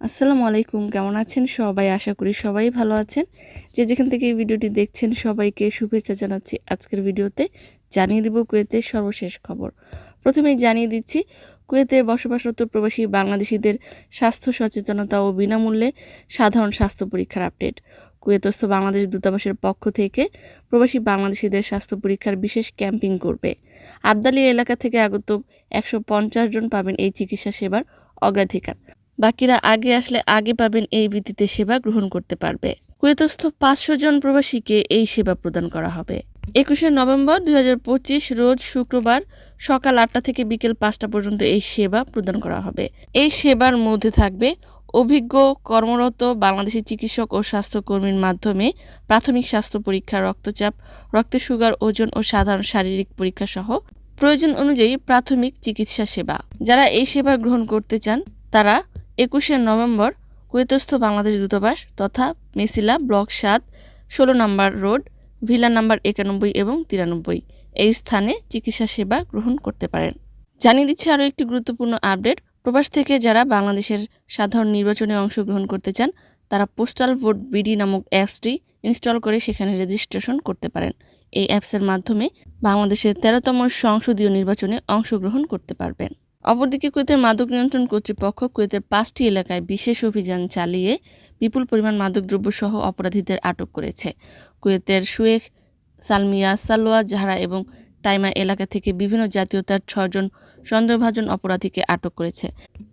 আসসালামু আলাইকুম, কেমন আছেন সবাই? আশা করি সবাই ভালো আছেন। যে যেখান থেকে এই ভিডিওটি দেখছেন, সবাইকে শুভেচ্ছা জানাচ্ছি আজকের ভিডিওতে। জানিয়ে দিব কুয়েতের সর্বশেষ খবর। প্রথমেই জানিয়ে দিচ্ছি, কুয়েতে বসবাসরত প্রবাসী বাংলাদেশিদের স্বাস্থ্য সচেতনতা ও বিনামূল্যে সাধারণ স্বাস্থ্য পরীক্ষার আপডেট। কুয়েতস্থ বাংলাদেশ দূতাবাসের পক্ষ থেকে প্রবাসী বাংলাদেশিদের স্বাস্থ্য পরীক্ষার বিশেষ ক্যাম্পিং করবে। আবদালি এলাকা থেকে আগত একশো পঞ্চাশ জন পাবেন এই চিকিৎসা সেবার অগ্রাধিকার। বাকিরা আগে আসলে আগে পাবেন এই ভিত্তিতে সেবা গ্রহণ করতে পারবে। কুয়েতস্থ পাঁচশো জন প্রবাসীকে এই সেবা প্রদান করা হবে। একুশে নভেম্বর দু হাজার পঁচিশ রোজ শুক্রবার সকাল আটটা থেকে বিকেল পাঁচটা পর্যন্ত এই সেবা প্রদান করা হবে। এই সেবার মধ্যে থাকবে অভিজ্ঞ কর্মরত বাংলাদেশি চিকিৎসক ও স্বাস্থ্যকর্মীর মাধ্যমে প্রাথমিক স্বাস্থ্য পরীক্ষা, রক্তচাপ রক্তের সুগার, ওজন ও সাধারণ শারীরিক পরীক্ষা সহ প্রয়োজন অনুযায়ী প্রাথমিক চিকিৎসা সেবা। যারা এই সেবা গ্রহণ করতে চান, তারা একুশে নভেম্বর কুয়েতস্থ বাংলাদেশ দূতাবাস তথা মেসিলা ব্লক সাত, ষোলো নম্বর রোড, ভিলা নাম্বার একানব্বই এবং তিরানব্বই এই স্থানে চিকিৎসা সেবা গ্রহণ করতে পারেন। জানিয়ে দিচ্ছে আরও একটি গুরুত্বপূর্ণ আপডেট। প্রবাস থেকে যারা বাংলাদেশের সাধারণ নির্বাচনে অংশগ্রহণ করতে চান, তারা পোস্টাল ভোট বিডি নামক অ্যাপসটি ইনস্টল করে সেখানে রেজিস্ট্রেশন করতে পারেন। এই অ্যাপসের মাধ্যমে বাংলাদেশের তেরোতম সংসদীয় নির্বাচনে অংশগ্রহণ করতে পারবেন। অপরদিকে কুয়েতের মাদক নিয়ন্ত্রণ কর্তৃপক্ষ কুয়েতের পাঁচটি এলাকায় বিশেষ অভিযান চালিয়ে বিপুল পরিমাণ মাদকদ্রব্য সহ অপরাধীদের আটক করেছে। কুয়েতের সুয়েখ, সালমিয়া সালোয়া জাহরা এবং তাইমা এলাকা থেকে বিভিন্ন জাতীয়তার ছজন সন্দেহভাজন অপরাধীকে আটক করেছে।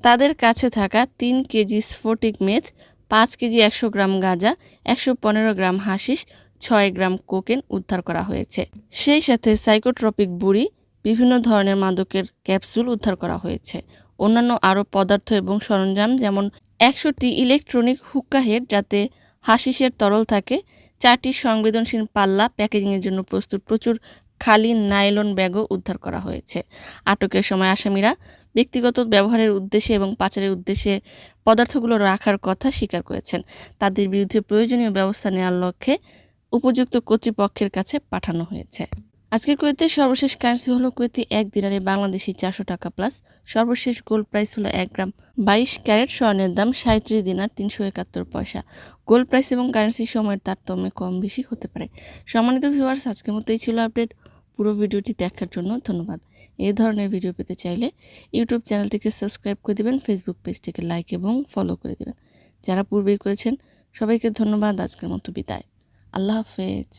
তাদের কাছে থাকা তিন কেজি স্ফটিক মেথ, পাঁচ কেজি একশো গ্রাম গাঁজা, একশো পনেরো গ্রাম হাসিস ছয় গ্রাম কোকেন উদ্ধার করা হয়েছে। সেই সাথে সাইকোট্রপিক বুড়ি বিভিন্ন ধরনের মাদকের ক্যাপসুল উদ্ধার করা হয়েছে। অন্যান্য আরও পদার্থ এবং সরঞ্জাম যেমন একশোটি ইলেকট্রনিক হুক্কা হেড, যাতে হাসিসের তরল থাকে, চারটি সংবেদনশীল পাল্লা প্যাকেজিংয়ের জন্য প্রস্তুত প্রচুর খালি নাইলন ব্যাগও উদ্ধার করা হয়েছে। আটকের সময় আসামিরা ব্যক্তিগত ব্যবহারের উদ্দেশ্যে এবং পাচারের উদ্দেশ্যে পদার্থগুলো রাখার কথা স্বীকার করেছেন। তাদের বিরুদ্ধে প্রয়োজনীয় ব্যবস্থা নেওয়ার লক্ষ্যে উপযুক্ত কর্তৃপক্ষের কাছে পাঠানো হয়েছে। আজকের কুয়েতের সর্বশেষ কারেন্সি হলো কুয়েতে এক দিনারে বাংলাদেশি চারশো টাকা প্লাস সর্বশেষ গোল্ড প্রাইস হলো এক গ্রাম। বাইশ ক্যারেট স্বর্ণের দাম সাঁত্রিশ দিনার তিনশো একাত্তর পয়সা। গোল্ড প্রাইস এবং কারেন্সি সময়ের তারতম্যে কম বেশি হতে পারে। সম্মানিত ভিউয়ার্স আজকের মতোই ছিল আপডেট পুরো ভিডিওটি দেখার জন্য ধন্যবাদ। এই ধরনের ভিডিও পেতে চাইলে ইউটিউব চ্যানেলটিকে সাবস্ক্রাইব করে দেবেন ফেসবুক পেজটিকে লাইক এবং ফলো করে দেবেন। যারা পূর্বেই করেছেন, সবাইকে ধন্যবাদ। আজকের মতো বিদায়। আল্লাহ হাফেজ।